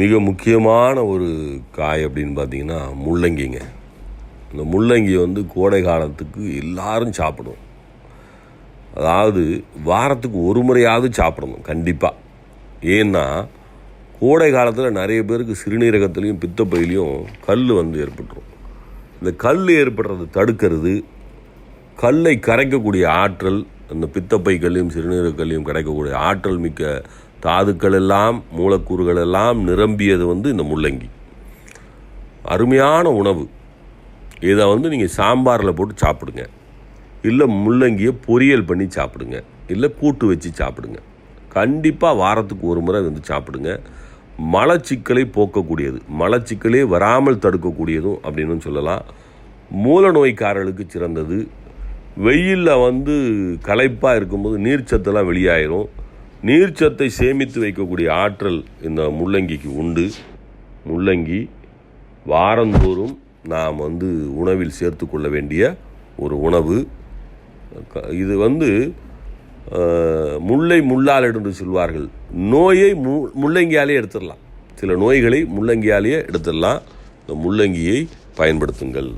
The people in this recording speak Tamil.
மிக முக்கியமான ஒரு காய் அப்படின்னு பார்த்தீங்கன்னா முள்ளங்கிங்க. இந்த முள்ளங்கி வந்து கோடை காலத்துக்கு எல்லாரும் சாப்பிடும். அதாவது வாரத்துக்கு ஒரு முறையாவது சாப்பிடணும் கண்டிப்பாக ஏன்னா கோடை காலத்தில் நிறைய பேருக்கு சிறுநீரகத்துலேயும் பித்தப்பையிலையும் கல் வந்து ஏற்பட்டுரும். இந்த கல் ஏற்படுறது தடுக்கிறது கல்லை கரைக்கக்கூடிய ஆற்றல் அந்த பித்தப்பைகளையும் சிறுநீரகங்களையும் கிடைக்கக்கூடிய ஆற்றல் மிக்க தாதுக்கள் எல்லாம் மூலக்கூறுகள் எல்லாம் நிரம்பியது வந்து இந்த முள்ளங்கி. அருமையான உணவு. இதை வந்து நீங்கள் சாம்பாரில் போட்டு சாப்பிடுங்க. இல்லை முள்ளங்கியை பொரியல் பண்ணி சாப்பிடுங்க. இல்லை கூட்டு வச்சு சாப்பிடுங்க. கண்டிப்பாக வாரத்துக்கு ஒரு முறை வந்து சாப்பிடுங்க. மலச்சிக்கலை போக்கக்கூடியது. மலச்சிக்கலே வராமல் தடுக்கக்கூடியதும் அப்படின்னு சொல்லலாம். மூல நோய்க்காரர்களுக்கு சிறந்தது வெயிலில் வந்து களைப்பாக இருக்கும்போது நீர்ச்சத்தெல்லாம் வெளியாயிரும். நீர்ச்சத்தை சேமித்து வைக்கக்கூடிய ஆற்றல் இந்த முள்ளங்கிக்கு உண்டு. முள்ளங்கி வாரந்தோறும் நாம் வந்து உணவில் சேர்த்து கொள்ள வேண்டிய ஒரு உணவு. க- இது வந்து முல்லை முள்ளால் என்று சொல்வார்கள். நோயை மு முள்ளங்கியாலே எடுத்துடலாம். சில நோய்களை முள்ளங்கியாலேயே எடுத்துடலாம். இந்த முள்ளங்கியை பயன்படுத்துங்கள்.